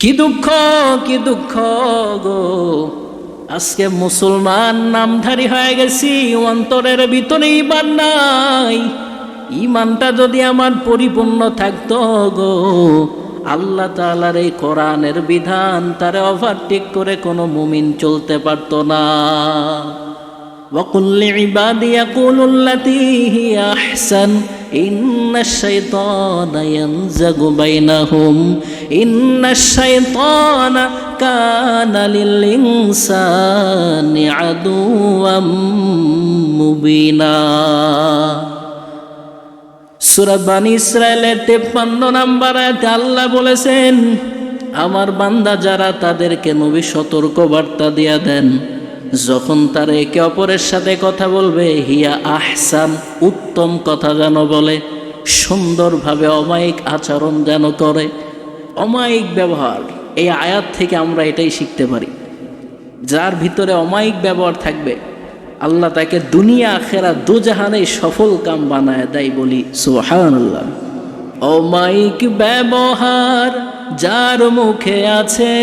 কি দুঃখ কি দুঃখ গো? আজকে মুসলমান নামধারী হয়ে গেছি, অন্তরের ভিতরে ইমান নাই। ইমানটা যদি আমার পরিপূর্ণ থাকতো গো, আল্লাহ তাআলার এই কোরআনের বিধান, তারে ওভারটেক করে কোনো মুমিন চলতে পারতো না। وقل لعبادي يقولوا التي هي أحسن إن الشيطان ينزغ بينهم إن الشيطان كان للإنسان عدوا مبينا সুরা বানি ইসরায়েলের তেপ্পান্ন নাম্বার আয়াতে আল্লাহ বলেছেন আমার বান্দা যারা তাদেরকে নবী সতর্ক বার্তা দিয়া দেন যখন তারা একে অপরের সাথে কথা বলবে, হিয়া আহসান, উত্তম কথা যেন বলে, সুন্দরভাবে অমায়িক আচরণ যেন করে। অমায়িক ব্যবহার, এই আয়াত থেকে আমরা এটাই শিখতে পারি। যার ভিতরে অমায়িক ব্যবহার থাকবে, আল্লাহ তাকে দুনিয়া আখেরা দুজাহানে সফল কাম বানায় দেয় বলি সুহানুল্লাহ অমায়িক ব্যবহার যার মুখে আছে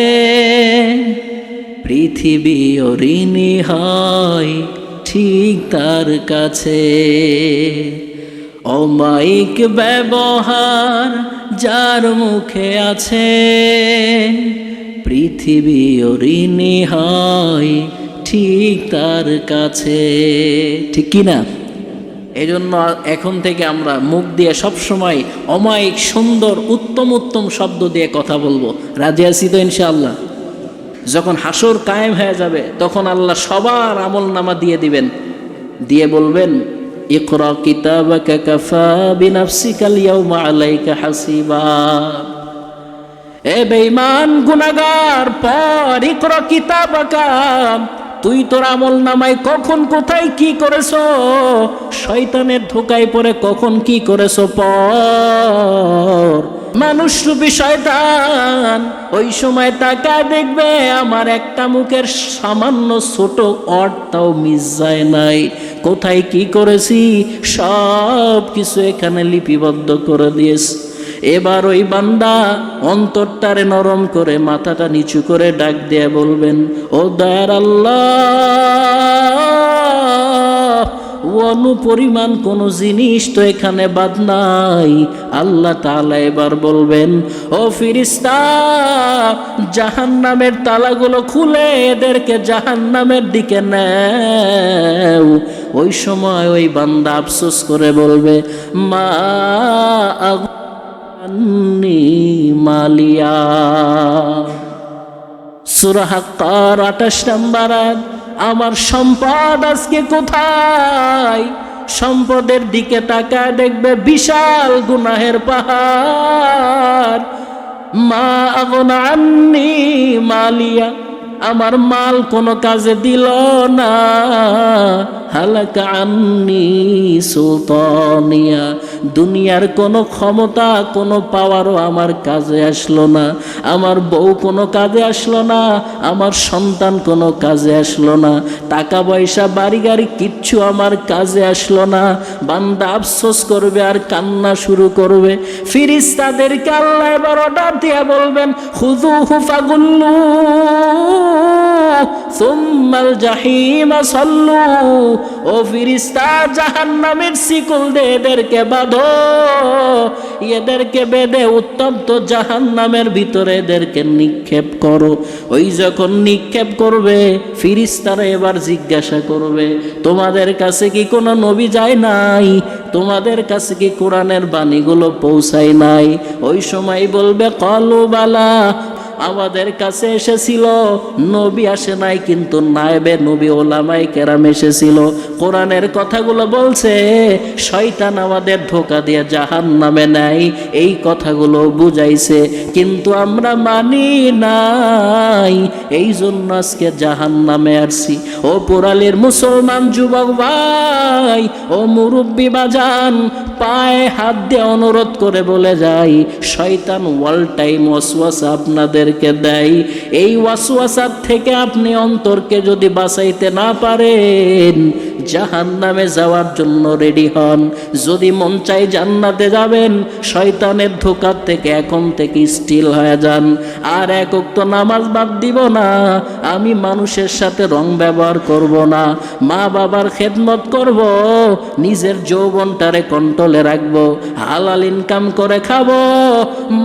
পৃথিবী ঋণী হয় ঠিক তার কাছে। অমায়িক ব্যবহার যার মুখে আছে, পৃথিবী ঋণী হয় ঠিক তার কাছে। ঠিক কি না? এই জন্য এখন থেকে আমরা মুখ দিয়ে সবসময় অমায়িক, সুন্দর, উত্তম উত্তম শব্দ দিয়ে কথা বলব। রাজি আছি তো ইনশাআল্লাহ? যখন হাসর কায়েম হয়ে যাবে, তখন আল্লাহ সবার আমল নামা দিয়ে দিবেন। দিয়ে বলবেন, ইকরা কিতাবাকা কাফা বিনাফসিকাল ইয়াউমা আলাইকা হাসিবা। এ বেঈমান গুনাহগার, পর ইকরা কিতাবাকা তুই তোর আমল নামায় কখন, কোথায়, কি করেছ? শয়তানের ধোকায় পরে কখন, কি করেছ পর? মানুষ রূপী শয়তান, ওই সময় টাকা দেখবে আমার একটা মুখের সামান্য ছোট অর্থটাও মিস যায় নাই। কোথায় কি করেছি? সব কিছু এখানে লিপিবদ্ধ করে দিয়েছে। এবার ওই বান্দা অন্তরটারে নরম করে মাথাটা নিচু করে ডাক দিয়ে বলবেন, ও দয়ার আল্লাহ অনু পরিমাণ কোনো জিনিস তো এখানে বাদ নাই। আল্লাহ তালা এবার বলবেন, ও ফিরিস্তা জাহান নামের তালাগুলো খুলে এদেরকে জাহান নামের দিকে নেও। ওই সময় ওই বান্দা আফসোস করে বলবে, মা আন্নি মালিয়া। সুরাহাক্কার আঠাশ নাম্বার আমার সম্পদ আজকে কোথায়? সম্পদের দিকে তাকায় দেখবে বিশাল গুনাহের পাহাড়। মা আগনা মালিয়া, আমার মাল কোনো কাজে দিল না। হালাকা আন্নি সুলতানিয়া। দুনিয়ার কোনো ক্ষমতা, কোনো পাওয়ারও আমার কাজে আসলো না। আমার বউ কোনো কাজে আসলো না, আমার সন্তান কোনো কাজে আসলো না। টাকা পয়সা বাড়ি গাড়ি কিচ্ছু আমার কাজে আসলো না। বান্দা আফসোস করবে আর কান্না শুরু করবে। ফিরিস তাদেরকে আল্লাহ এবার অর্ডার দিয়ে বলবেন হুজু হুফাগুল্লু সুম্মাল ও ফিরিস্তা বাঁধো। এদেরকে উত্তপ্ত ভিতরে এদেরকে নিক্ষেপ করো। ওই যখন নিক্ষেপ করবে, ফিরিস্তারা এবার জিজ্ঞাসা করবে, তোমাদের কাছে কি কোনো নবী যায় নাই? তোমাদের কাছে কি কোরআনের বাণীগুলো পৌঁছায় নাই? ওই সময় বলবে, কলু বালা আমাদের কাছে এসেছিল। নবী আসে নাই, কিন্তু নায়েবে নবী ওলামাই কেরাম এসেছিল। কোরআনের কথাগুলো বলছে, শয়তান আমাদের ধোকা দিয়ে জাহান নামে নাই এই কথাগুলো বুঝাইছে। কিন্তু আমরা মানি নাই, এই জন্য আজকে জাহান নামে আসছি। ও পোড়ালির মুসলমান যুবক ভাই, ও মুরব্বী বাজান পায়ে হাত দিয়ে অনুরোধ করে বলে যাই, শয়তান ওয়াল টাইম ওয়াসওয়াসা আপনাদেরকে দেয়। এই ওয়াসওয়াসার থেকে আপনি অন্তরকে যদি বাঁচাইতে না পারেন জাহান নামে যাওয়ার জন্য রেডি হন। যদি মন চাই জান্নাতে যাবেন, শয়তানের ধোকার থেকে এখন থেকে স্টিল হয়ে যান। আর একক তো নামাজ বাদ দিব না, আমি মানুষের সাথে রং ব্যবহার করব না, মা বাবার খেদমত করব, নিজের যৌবনটারে কন্ট্রোলে রাখব, হালাল ইনকাম করে খাব,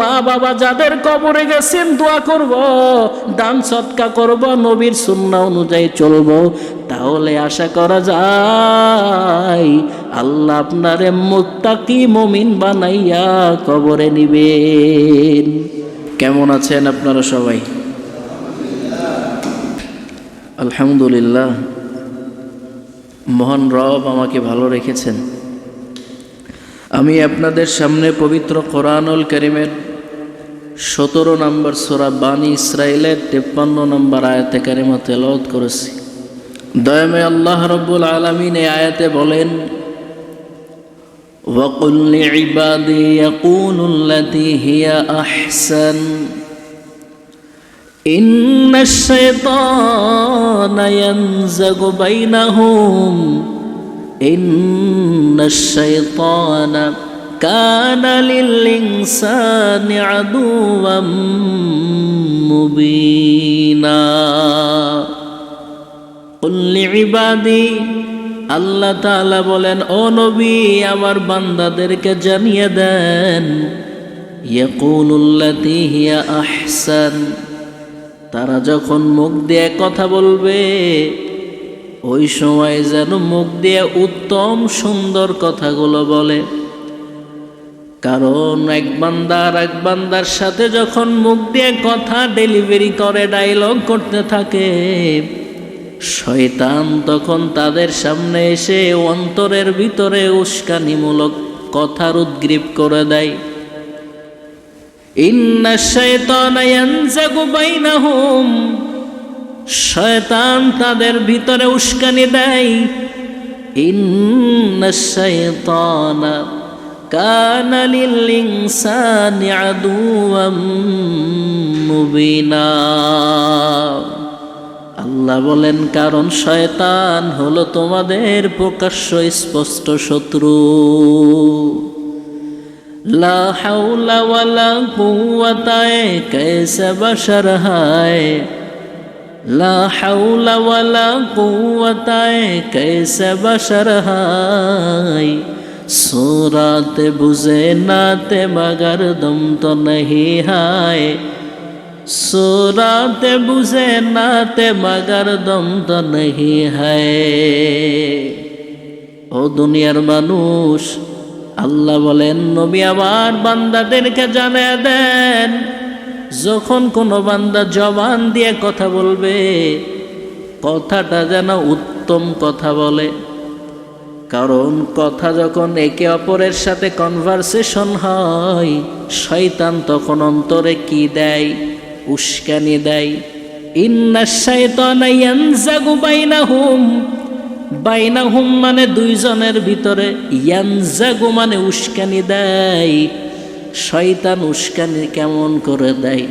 মা বাবা যাদের কবরে গেছেন দোয়া করব, দান সৎকা করব, নবীর সুন্না অনুযায়ী চলবো। তাহলে আশা করা যায় আল্লাহ আপনারে মুত্তাকি মমিন বানাইয়া কবরে নিবেন। কেমন আছেন আপনারা সবাই? আলহামদুলিল্লাহ। মহান রব আমাকে ভালো রেখেছেন। আমি আপনাদের সামনে পবিত্র কোরআনুল করিমের সতেরো নম্বর সোরা বানী ইসরায়েলের তেপ্পান্ন নম্বর আয়াতে কারিমা তেলাওয়াত করেছি। দয়ামে আল্লাহ রব্বুল আলমিন এই আয়াতে বলেন وقل لعبادي يقولوا التي هي أحسن إن الشيطان ينزغ بينهم إن الشيطان كان للإنسان عدوا مبينا আল্লাহ বলেন, ও নবী, আমার বান্দাদেরকে জানিয়ে দেন হিয়া আহসান। তারা যখন মুখ দিয়ে কথা বলবে, ওই সময় যেন মুখ দিয়ে উত্তম সুন্দর কথাগুলো বলে। কারণ এক বান্দার এক বান্দার সাথে যখন মুখ দিয়ে কথা ডেলিভারি করে, ডায়লগ করতে থাকে শয়তান তখন তাদের সামনে এসে অন্তরের ভিতরে উস্কানিমূলক কথার উদ্গ্রীব করে দেয়। ইন্না শয়তান তাদের ভিতরে উস্কানি দেয়। মুবিনা। আল্লাহ বলেন, কারণ শয়তান হলো তোমাদের প্রকাশ্য স্পষ্ট শত্রু। লা হাওলা ওয়ালা কুওয়াতা হায়। লা বুঝে নাতে মাগার দম তো নহি হায়। সুরাতে বুঝে নাতে মাগার দম নেহি নহি ও দুনিয়ার মানুষ, আল্লাহ বলেন, নবী আমার বান্দাদেরকে জানিয়ে দেন, যখন কোনো বান্দা জবান দিয়ে কথা বলবে, কথাটা যেন উত্তম কথা বলে। কারণ কথা যখন একে অপরের সাথে কনভারসেশন হয়, শয়তান তখন অন্তরে কি দেয়? উস্কানি দেয়। বাইনাহুম। মানে দুইজনের ভিতরে ইয়ানজাগু মানে উস্কানি দেয়। শয়তান উস্কানি কেমন করে দেয়?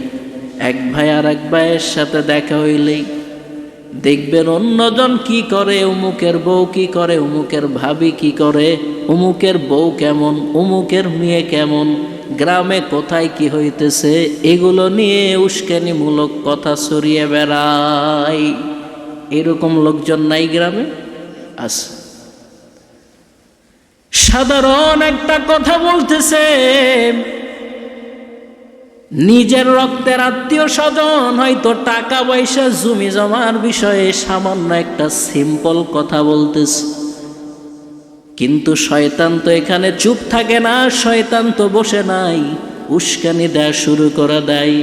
এক ভাই আর এক ভাইয়ের সাথে দেখা হইলেই দেখবেন অন্যজন কি করে উমুকের বউ কি করে, অমুকের ভাবি কি করে, অমুকের বউ কেমন, অমুকের মেয়ে কেমন। গ্রামে কোথায় কি হইতেছে, এগুলো নিয়ে উস্কানিমূলক কথা ছড়িয়ে বেড়ায়। এরকম লোকজন নাই গ্রামে? আছে। সাধারণ একটা কথা বলতেছে, নিজের রক্তের আত্মীয় স্বজন হয়তো টাকা পয়সা, জমি জমার বিষয়ে সামান্য একটা সিম্পল কথা বলতেছে। কিন্তু শয়তান তো এখানে চুপ থাকে না, শয়তান তো বসে নাই। উস্কানি দেয়া শুরু করা দেয়।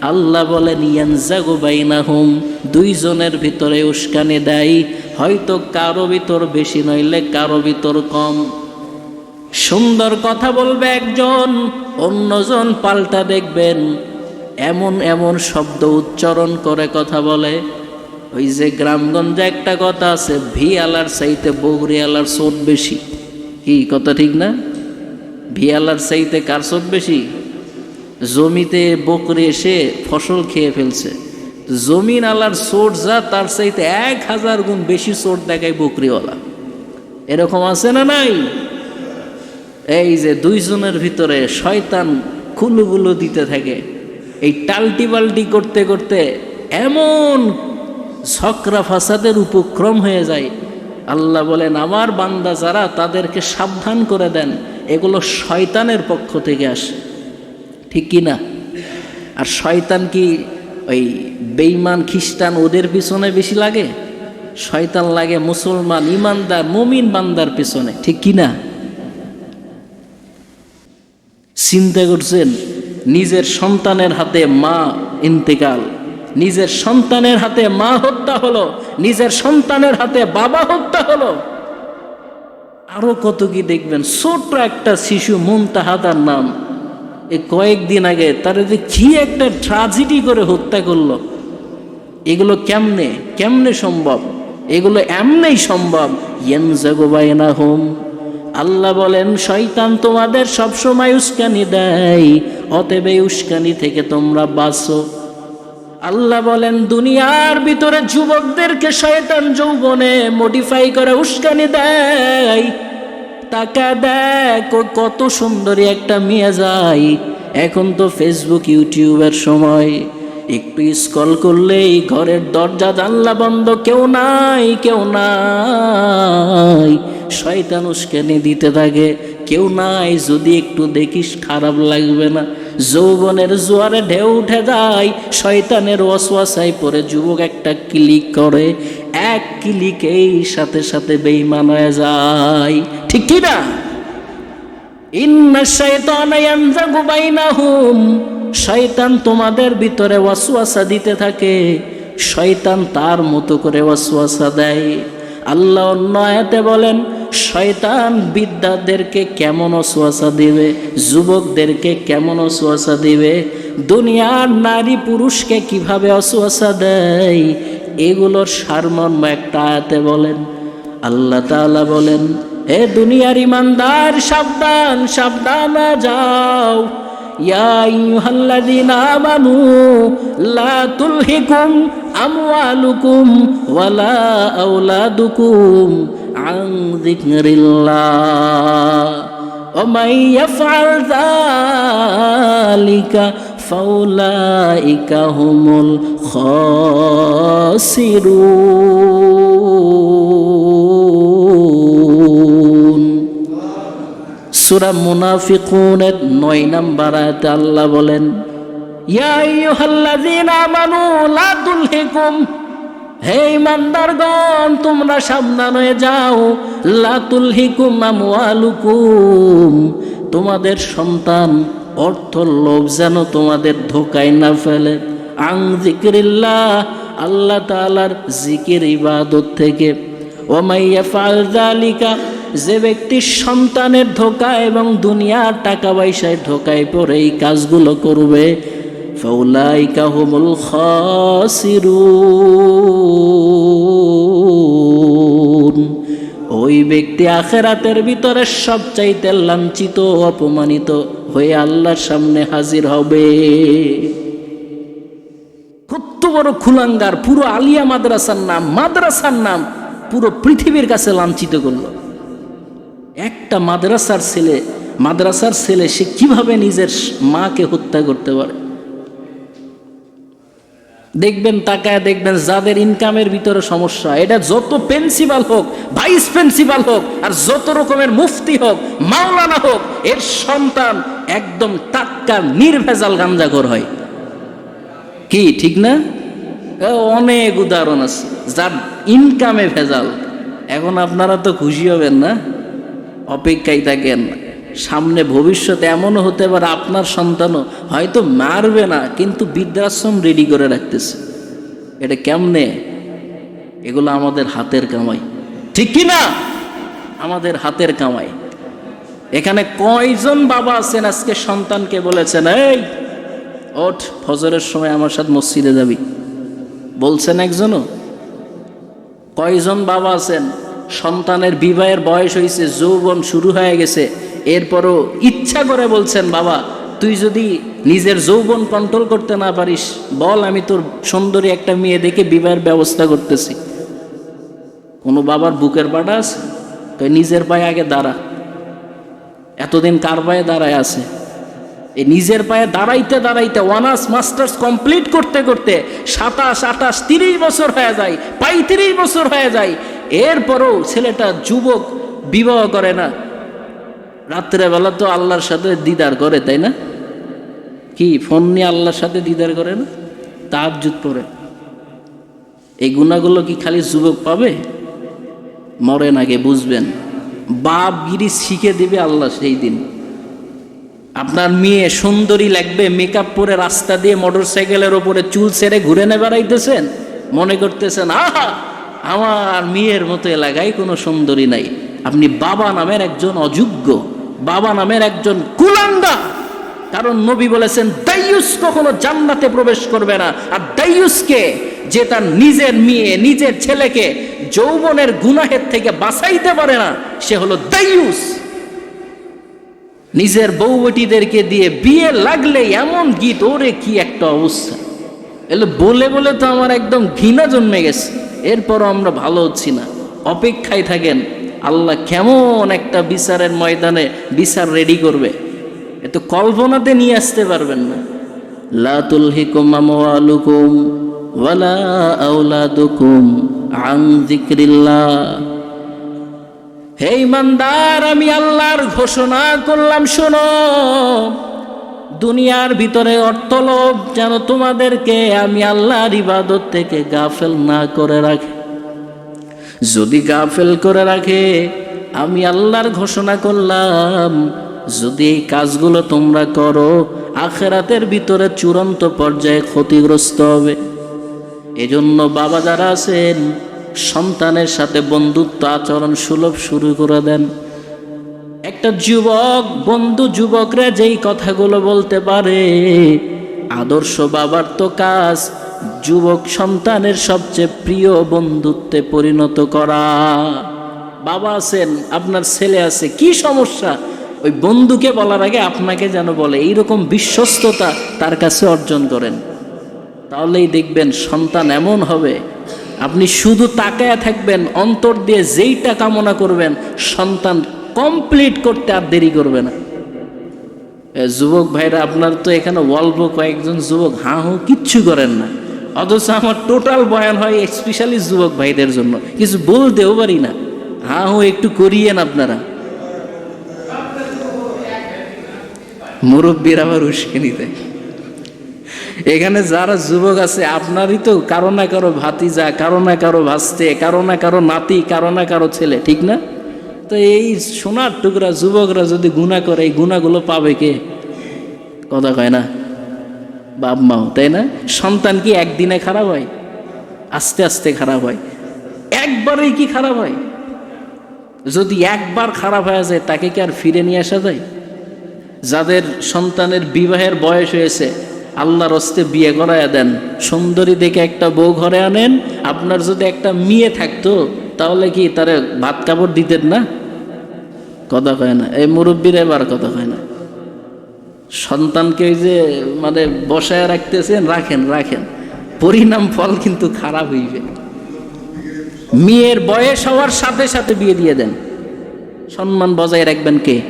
আল্লাহ বলেন, ইয়ানজাগু বাইনাহুম, দুইজনের ভিতরে উস্কানি দেয়। হয়তো কারও ভিতর বেশি নইলে কারও ভিতর কম। সুন্দর কথা বলবে একজন, অন্যজন পাল্টা দেখবেন। এমন এমন শব্দ উচ্চারণ করে কথা বলে। ওই যে গ্রামগঞ্জে একটা কথা আছে, ভি আলার চাইতে বগরি আলার চোট বেশি। কি কথা ঠিক না? ভি আলার চাইতে কার চোট বেশি? জমিতে বকরি এসে ফসল খেয়ে ফেলছে। জমিন আলার চোট যা, তার চাইতে এক হাজার গুণ বেশি চোট দেখায় বকরিওয়ালা। এরকম আছে না নাই? এই যে দুইজনের ভিতরে শয়তান খুলুগুলো দিতে থাকে। এই টালটি বাল্টি করতে করতে এমন ঝকরা ফাসাদের উপক্রম হয়ে যায়। আল্লাহ বলেন, আমার বান্দা যারা, তাদেরকে সাবধান করে দেন। এগুলো শয়তানের পক্ষ থেকে আসে। ঠিক কি না? আর শয়তান কি ওই বেইমান খ্রিস্টান, ওদের পিছনে বেশি লাগে? শয়তান লাগে মুসলমান, ইমানদার, মমিন বান্দার পিছনে। ঠিক কি না? চিন্তা করছেন, নিজের সন্তানের হাতে মা ইন্তেকাল। নিজের সন্তানের হাতে মা হত্যা হলো, নিজের সন্তানের হাতে বাবা হত্যা হলো। আরও কত কি দেখবেন? ছোট্ট একটা শিশু মুমতাহাদার নাম। এ কয়েকদিন আগে তারা যে কি একটা ট্রাজেডি করে হত্যা করল। এগুলো কেমনে? কেমনে সম্ভব? এগুলো এমনেই সম্ভব। ইয়েনজাগোবাইনা হোম আল্লাহ বলেন, শয়তান তোমাদের সবসময় উস্কানি দেয়, অতএব উস্কানি থেকে তোমরা বাঁচো। আল্লাহ বলেন, দুনিয়ার ভিতরে যুবকদেরকে শয়তান যৌবনে মডিফাই করে উস্কানি দেয়। টাকা দেখ কত সুন্দরী একটা মেয়ে যায়। এখন তো ফেসবুক ইউটিউবের সময়। একটু স্কল করলেই ঘরের দরজা, জানলা বন্ধ, কেউ নাই কেউ নাই। শয়তান উস্কানি দিতে থাকে, কেউ নাই, যদি একটু দেখিস, খারাপ লাগবে না। যৌবনের জোয়ারে ঢেউ উঠে যায়, শয়তানের ওয়াসওয়াসায় পরে যুবক একটা ক্লিক করে, এক ক্লিকেই সাথে সাথে বেইমান হয়ে যায়। ঠিক কি না? ইন্না শয়তান তোমাদের ভিতরে ওয়াসওয়াসা দিতে থাকে, শয়তান তার মতো করে ওয়াসওয়াসা দেয়। আল্লাহ অন্য আয়াতে বলেন শয়তান বিদ্যাদেরকে কেমন ওয়াসওয়াসা দিবে? যুবকদেরকে কেমন ওয়াসওয়াসা দিবে? দুনিয়ার নারী পুরুষকে কীভাবে ওয়াসওয়াসা দেয়? এগুলোর সারমর্ম একটা আয়াতে বলেন। আল্লাহ তাআলা বলেন হে দুনিয়ার ইমানদার, সাবধান সাবধান যাও। তুলহিকুম আমওয়ালুকুম ওয়ালা আওলাদুকুম আন যিকরিল্লাহ ومن يفعل ذلك فأولئك هم الخاسرون সুরা মুনাফিকুনের নয় নাম্বার আয়াতে আল্লাহ বলেন ইয়া আইয়ুহাল্লাযীনা আমানু লা তুলহিকুম হে ইমানদারগণ, তোমরা সাবধান হয়ে যাও। লা তুলহিকুম আমওয়ালুকুম। তোমাদের সন্তান অর্থ লোভ যেন তোমাদের ধোকায় না ফেলে। আং জিকিরিল্লাহ আল্লাহ তাআলার জিকির ইবাদত থেকে। ওমাইয়া ফাল জালিকা যে ব্যক্তির সন্তানের ধোকা এবং দুনিয়ার টাকা পয়সায় ধোকায় পড়ে, এই কাজগুলো করবে। ফাউলাইকা হুমুল খাসিরুন। ওই ব্যক্তি আখেরাতের ভিতরে সবচাইতে লাঞ্ছিত অপমানিত হয়ে আল্লাহর সামনে হাজির হবে। কত বড় খুলাঙ্গার, পুরো আলিয়া মাদ্রাসার নাম মাদ্রাসার নাম পুরো পৃথিবীর কাছে লাঞ্ছিত করল। একটা মাদ্রাসার ছেলে মাদ্রাসার ছেলে সে কীভাবে নিজের মাকে হত্যা করতে পারে? দেখবেন তাকায় দেখবেন যাদের ইনকামের ভিতরে সমস্যা, এটা যত প্রিন্সিপাল হোক ভাইস প্রিন্সিপাল হোক, আর যত রকমের মুফতি হোক, মাওলানা হোক, এর সন্তান একদম টাক্কা নির্ভেজাল গাঞ্জাঘর হয়। কি, ঠিক না? অনেক উদাহরণ আছে, যার ইনকামে ভেজাল। এখন আপনারা তো খুশি হবেন না, অপেক্ষায় থাকেন। সামনে ভবিষ্যতে এমনও হতে পারে আপনার সন্তানও হয়তো মারবে না, কিন্তু বৃদ্ধাশ্রম রেডি করে রাখতেছে। এটা কেমনে? এগুলো আমাদের হাতের কামাই। ঠিক কি না? আমাদের হাতের কামাই। এখানে কয়জন বাবা আছেন আজকে? সন্তানকে বলেছেন, এই, ওঠ, ফজরের সময় আমার সাথে মসজিদে যাবি। বলছেন একজনও। কয়জন বাবা আছেন? সন্তানের বিবাহের বয়স হয়েছে যৌবন শুরু হয়ে গেছে। এরপরও ইচ্ছা করে বলছেন, বাবা, তুই যদি নিজের যৌবন কন্ট্রোল করতে না পারিস, বল আমি তোর সুন্দরী একটা মেয়ে দেখে বিবাহের ব্যবস্থা করতেছি। কোনো বাবার বুকের পাটা আছে? তো নিজের পায়ে আগে দাঁড়া। এতদিন কার পায়ে দাঁড়ায় আছে? এই নিজের পায়ে দাঁড়াইতে দাঁড়াইতে অনার্স মাস্টার্স কমপ্লিট করতে করতে সাতাশ, আঠাশ, তিরিশ বছর হয়ে যায়, পঁয়ত্রিশ বছর হয়ে যায়। এরপরও ছেলেটা, যুবক, বিবাহ করে না। রাত্রেবেলা তো আল্লাহর সাথে দিদার করে, তাই না? কি, ফোন নিয়ে আল্লাহর সাথে দিদার করে না? তাহাজুত পড়ে এই গুণাগুলো কি খালি যুবক পাবে? মরেন আগে, বুঝবেন। বাপগিরি শিখে দিবে আল্লাহ সেই দিন। আপনার মেয়ে সুন্দরী লাগবে মেকআপ পরে রাস্তা দিয়ে মোটর সাইকেলের ওপরে চুল ছেড়ে ঘুরে নে বেড়াইতেছেন। মনে করতেছেন, আহা, আমার মেয়ের মতো এলাকায় কোনো সুন্দরী নাই। আপনি বাবা নামের একজন অযোগ্য। বাবা নামের একজন কুলাঙ্গা। কারণ নবী বলেছেন, দাইয়ুস কখনো জান্নাতে প্রবেশ করবে না। আর দাইয়ুসকে যে তার নিজের মেয়ে, নিজের ছেলেকে যৌবনের গুনাহের থেকে বাঁচাইতে পারে না, সে হলো দাইয়ুস। নিজের বউবটিদেরকে দিয়ে বিয়ে লাগলে এমন গীত, ওরে কি একটা অবস্থা। এলে বলে বলে তো আমার একদম ঘৃণা জন্মে গেছে। এরপরও আমরা ভালো হচ্ছি না। অপেক্ষায় থাকেন আল্লাহ কেমন একটা বিচারের ময়দানে বিচার রেডি করবে। এ তো কল্পনাতে নিয়ে আসতে পারবেন না। লা তুলহিকুম আমওয়ালুকুম ওয়ালা আওলাদুকুম আন যিকরিল্লাহ। হে ইমানদার, আমি আল্লাহর ঘোষণা করলাম, শোনো। দুনিয়ার ভিতরে অর্থলোভ যেন তোমাদেরকে আমি আল্লাহর ইবাদত থেকে গাফেল না করে রাখে। যদি গাফেল করে রাখে, আমি আল্লাহর ঘোষণা করলাম, যদি এই কাজগুলো তোমরা করো, আখেরাতের ভিতরে চূড়ান্ত পর্যায়ে ক্ষতিগ্রস্ত হবে। এজন্য বাবা যারা আছেন, সন্তানের সাথে বন্ধুত্ব আচরণ সুলভ শুরু করে দেন। একটা যুবক, বন্ধু যুবকরা যেই কথাগুলো বলতে পারে, আদর্শ বাবার তো কাজ যুবক সন্তানের সবচেয়ে প্রিয় বন্ধুত্বে পরিণত করা। বাবা আছেন, আপনার ছেলে আছে, কি সমস্যা? ওই বন্ধুকে বলার আগে আপনাকে যেন বলে, এইরকম বিশ্বস্ততা তার কাছে অর্জন করেন। তাহলেই দেখবেন সন্তান এমন হবে, আপনি শুধু তাকায়া থাকবেন, অন্তর দিয়ে যেইটা কামনা করবেন, সন্তান কমপ্লিট করতে আর দেরি করবে না। যুবক ভাইরা, আপনার তো এখানে অল্প কয়েকজন যুবক হাঁ হু কিচ্ছু করেন না। অথচ আমার টোটাল বয়ান হয় স্পেশালি যুবক ভাইদের জন্য। কিছু বলতেও পারি না। হা হু একটু করিয়েন আপনারা। মুরব্বীর আবার উস্কে দেয় এখানে যারা যুবক আছে, আপনারই তো কারও না কারও ভাতিজা, কারও না কারও ভাসতে, কারও না কারও নাতি, কারও না কারও ছেলে, ঠিক না? তো এই সোনার টুকরা যুবকরা যদি গুণা করে, এই গুণাগুলো পাবে কে? কথা কয় না? বাপ মাও, তাই না? সন্তান কি একদিনে খারাপ হয়? আস্তে আস্তে খারাপ হয়। একবারেই কি খারাপ হয়? যদি একবার খারাপ হয়ে যায়, তাকে কি আর ফিরে নিয়ে আসা যায়? যাদের সন্তানের বিবাহের বয়স হয়েছে, আল্লাহর হস্তে বিয়ে করায় দেন, সুন্দরী দেখে একটা বউ ঘরে আনেন, আপনার যদি একটা মেয়ে থাকতো, তাহলে কি তারে ভাত কাপড় দিতেন না? কথা কয় না। এই মুরব্বীর এবার কথা কয় না। সন্তানকে ওই যে মানে বসায় রাখতেছেন, রাখেন রাখেন। পরিণাম ফল কিন্তু খারাপ হইবে। মেয়ের বয়স হওয়ার সাথে সাথে বিয়ে দিয়ে দেন। সম্মান বজায় রাখবেন কে?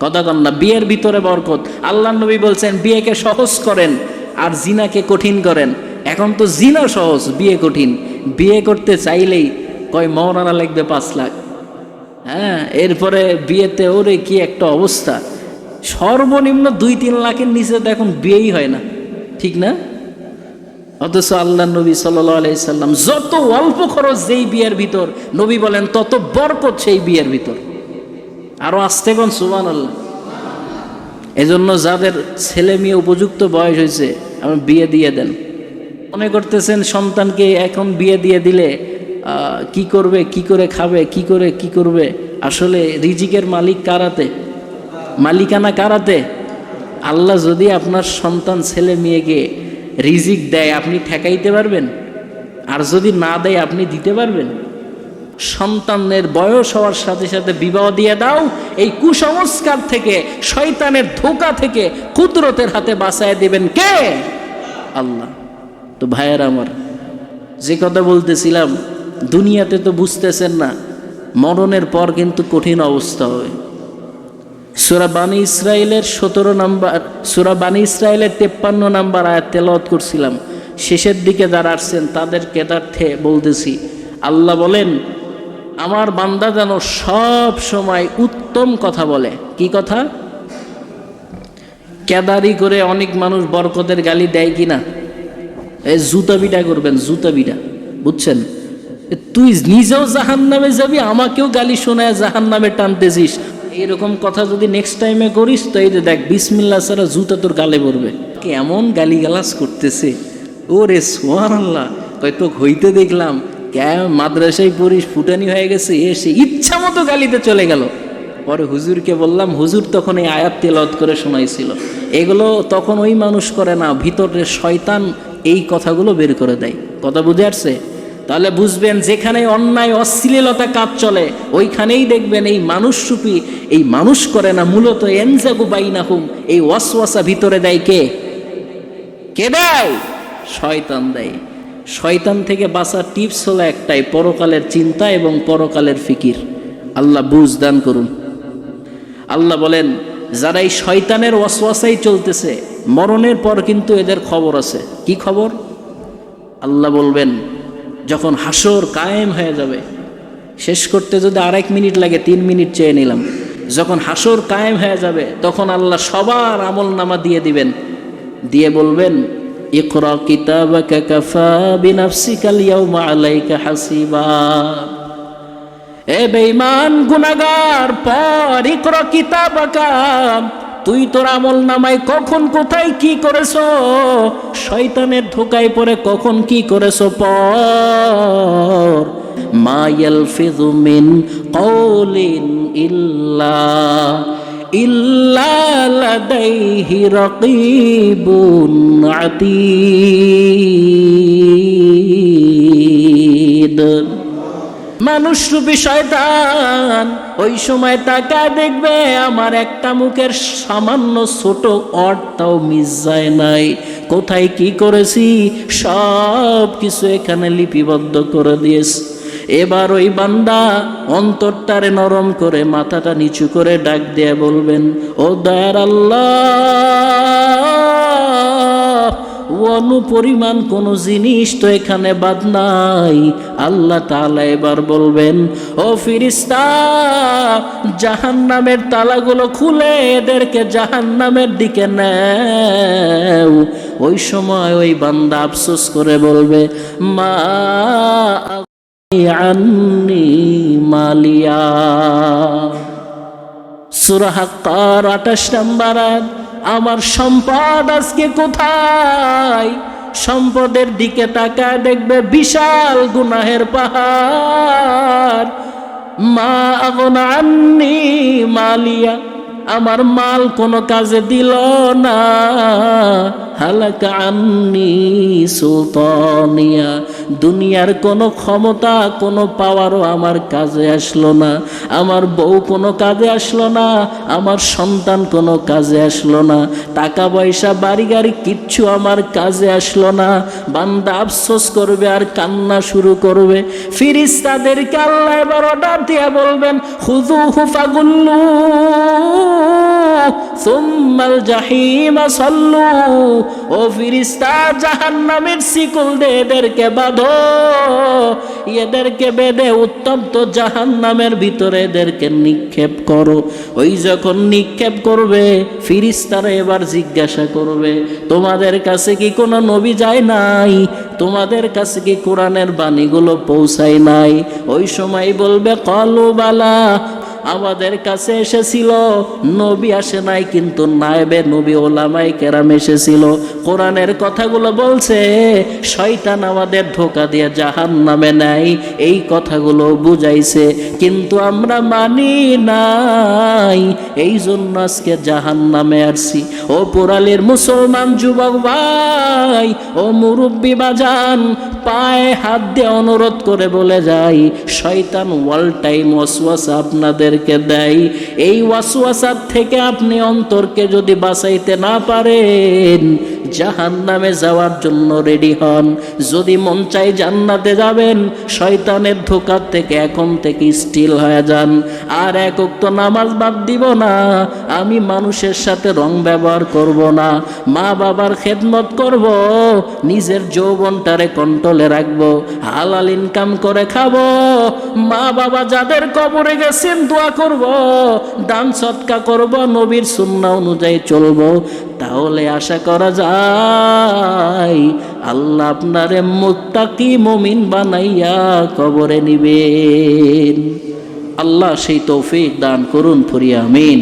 কথা কন না, বিয়ের ভিতরে বরকত। আল্লাহ নবী বলছেন, বিয়েকে সহজ করেন আর জিনাকে কঠিন করেন। এখন তো জিনা সহজ, বিয়ে কঠিন। বিয়ে করতে চাইলেই কয় মৌরানা লাগবে পাঁচ লাখ। হ্যাঁ এরপরে বিয়েতে ওরে কি একটা অবস্থা। সর্বনিম্ন দুই তিন লাখের নিচে তো এখন বিয়েই হয় না। ঠিক না? অথচ আল্লাহ নবী সাল্লাম যত অল্প খরচ যেই বিয়ের ভিতর, নবী বলেন, তত বরকত সেই বিয়ের ভিতর। আরও আসতে কোন? সুবান আল্লাহ এজন্য যাদের ছেলে মেয়ে উপযুক্ত বয়স হয়েছে আমার বিয়ে দিয়ে দেন। মনে করতেছেন সন্তানকে এখন বিয়ে দিয়ে দিলে কি করবে, কি করে খাবে, কি করে, কি করবে? আসলে রিজিকের মালিক কারাতে মালিকানা কারাতে? আল্লাহ যদি আপনার সন্তান, ছেলে, মেয়েকে রিজিক দেয়, আপনি ঠেকাইতে পারবেন? আর যদি না দেয়, আপনি দিতে পারবেন? সন্তানের বয়স হওয়ার সাথে সাথে বিবাহ দিয়ে দাও, এই কুসংস্কার থেকে, শয়তানের ধোকা থেকে কুদরতের হাতে বাঁচায় দেবেন কে? আল্লাহ। তো ভাইয়ের আমার, যে কথা বলতেছিলাম, দুনিয়াতে তো বুঝতেছেন না, মরণের পর কিন্তু কঠিন অবস্থা হবে সুরা বানী ইসরায়েলের সতেরো নাম্বার, সুরা বানী ইসরায়েলের তেপ্পান্ন নাম্বার আয়াত তেলাওয়াত করছিলাম। শেষের দিকে যারা আসছেন, তাদের কেদার্থে বলতেছি, আল্লাহ বলেন, আমার বান্দা যেন সব সময় উত্তম কথা বলে। কি কথা? কেদারি করে অনেক মানুষ বরকতের গালি দেয় কি না? এই জুতা বিটা করবেন, জুতা বিটা। বুঝছেন? তুই নিজেও জাহান নামে যাবি, আমাকেও গালি শোনায় জাহান নামে টানতেছিস। এরকম কথা যদি নেক্সট টাইমে করিস, তো এই দেখ বিসমিল্লা ছাড়া জুতা তোর গালে পড়বে। কেমন গালি গালাস করতেছে? ও রে সোহান আল্লাহ কয় তো হইতে দেখলাম মাদ্রাসায় পড়িস, ফুটানি হয়ে গেছে, এসে ইচ্ছা মতো গালিতে চলে গেল। পরে হুজুরকে বললাম, হুজুর তখন এই আয়াত তেলত করে শোনাইছিল। এগুলো তখন ওই মানুষ করে না, ভিতরের শয়তান এই কথাগুলো বের করে দেয়। কথা বুঝে আসছে? তাহলে বুঝবেন যেখানে অন্যায়, অশ্লীলতা কাজ চলে, ওইখানেই দেখবেন এই মানুষ রূপী এই মানুষ করে না, মূলত এনজাগু বাইনাহুম, এই ওয়াসওয়াসা ভিতরে দেয় কে? কে দেয়? শয়তান দেয়। শয়তান থেকে বাঁচার টিপস হলো একটাই, পরকালের চিন্তা এবং পরকালের ফিকির। আল্লাহ বুঝ দান করুন। আল্লাহ বলেন, যারা এই শয়তানের ওয়াসওয়াসাই চলতেছে, মরণের পর কিন্তু এদের খবর আছে। কি খবর? আল্লাহ বলবেন যখন হাসর কায়েম হয়ে যাবে, শেষ করতে যদি আরেক মিনিট লাগে, তিন মিনিট চেয়ে নিলাম। যখন হাসর কায়েম হয়ে যাবে, তখন আল্লাহ সবার আমল নামা দিয়ে দিবেন। দিয়ে বলবেন হাসিবা। এ বেঈমান গুনাগার পর ইকরা কিতাবাকা। তুই তোর আমল নামায় কখন, কোথায় কি করেছ? শয়তানের ধোকায় পরে কখন কি করেছ পর? মা ইয়ালফিযু মিন কওলিন ইল্লা ইল্লা লাদাইহি রাকীবুন আতীদ। মানুষ রূপী শয়তান, ওই সময় তাকায় দেখবে আমার একটা মুখের সামান্য ছোট অর্থও মিস যায় নাই। কোথায় কি করেছি? সব কিছু এখানে লিপিবদ্ধ করে দিয়েছে। এবার ওই বান্দা অন্তরটারে নরম করে মাথাটা নিচু করে ডাক দিয়ে বলবেন, ও দয়ার আল্লাহ! অনু পরিমাণ কোনো জিনিস তো এখানে বাদ নাই। আল্লাহ তাআলা এবার বলবেন, ও ফিরিস্তা জাহান নামের তালাগুলো খুলে এদেরকে জাহান নামের দিকে নেও। ওই সময় ওই বান্দা আফসোস করে বলবে, মা মালিয়া। সুরাহাক্কার আঠাশ নাম্বার আমার সম্পদ আজকে কোথায়? সম্পদের দিকে তাকায় দেখবে বিশাল গুনাহের পাহাড়। মা আগনা মালিয়া, আমার মাল কোনো কাজে দিল না। হালাকা আন্নি সুলতানিয়া, দুনিয়ার কোনো ক্ষমতা, কোনো পাওয়ারও আমার কাজে আসলো না। আমার বউ কোনো কাজে আসলো না, আমার সন্তান কোনো কাজে আসলো না। টাকা পয়সা বাড়ি গাড়ি কিচ্ছু আমার কাজে আসলো না। বান্দা আফসোস করবে আর কান্না শুরু করবে। ফিরিস তাদেরকে আল্লাহ এবার অর্ডার দিয়ে বলবেন হুজু হুফাগুল্লু সুম্মাল জাহিমা সল্লু, ও ফিরিস্তা এদেরকে এদেরকে বেঁধে উত্তপ্ত ভিতরে এদেরকে নিক্ষেপ করো। ওই যখন নিক্ষেপ করবে, ফিরিস্তারা এবার জিজ্ঞাসা করবে, তোমাদের কাছে কি কোনো নবী যায় নাই? তোমাদের কাছে কি কোরআনের বাণীগুলো পৌঁছায় নাই? ওই সময় বলবে, কলু বালা আমাদের কাছে এসেছিল, নবী আসে নাই, কিন্তু নায়েবে নবী ওলামাই কেরাম এসেছিল। কোরআনের কথাগুলো বলছে, শয়তান আমাদের ধোকা দিয়ে জাহান নামে নেয়। এই কথাগুলো বুঝাইছে, কিন্তু আমরা মানি নাই। এই জন্য আজকে জাহান নামে আসছি। ও পোড়ালির মুসলমান যুবক ভাই, ও মুরব্বী বাজান, পায়ে হাত দিয়ে অনুরোধ করে বলে যাই, শয়তান ওয়াল টাইম ওয়াসওয়াসা আপনাদেরকে দেয় এই ওয়াসওয়াসার থেকে আপনি অন্তরকে যদি বাঁচাইতে না পারেন জাহান নামে যাওয়ার জন্য রেডি হন। যদি মন চাই জান্নাতে যাবেন, শয়তানের ধোকার থেকে এখন থেকে স্টিল হয়ে যান। আর এক উক্ত নামাজ বাদ দিব না, আমি মানুষের সাথে রং ব্যবহার করব না, মা বাবার খেদমত করব, নিজের যৌবনটারে কন্ট্রোলে রাখব, হালাল ইনকাম করে খাব, মা বাবা যাদের কবরে গেছেন দোয়া করব, দান সৎকা করব, নবীর সুন্না অনুযায়ী চলবো। তাহলে আশা করা যায় আল্লাহ আপনারে মোত্তাকি মমিন বানাইয়া কবরে নিবেন। আল্লাহ সেই তৌফিক দান করুন, ফুরিয়া আমিন।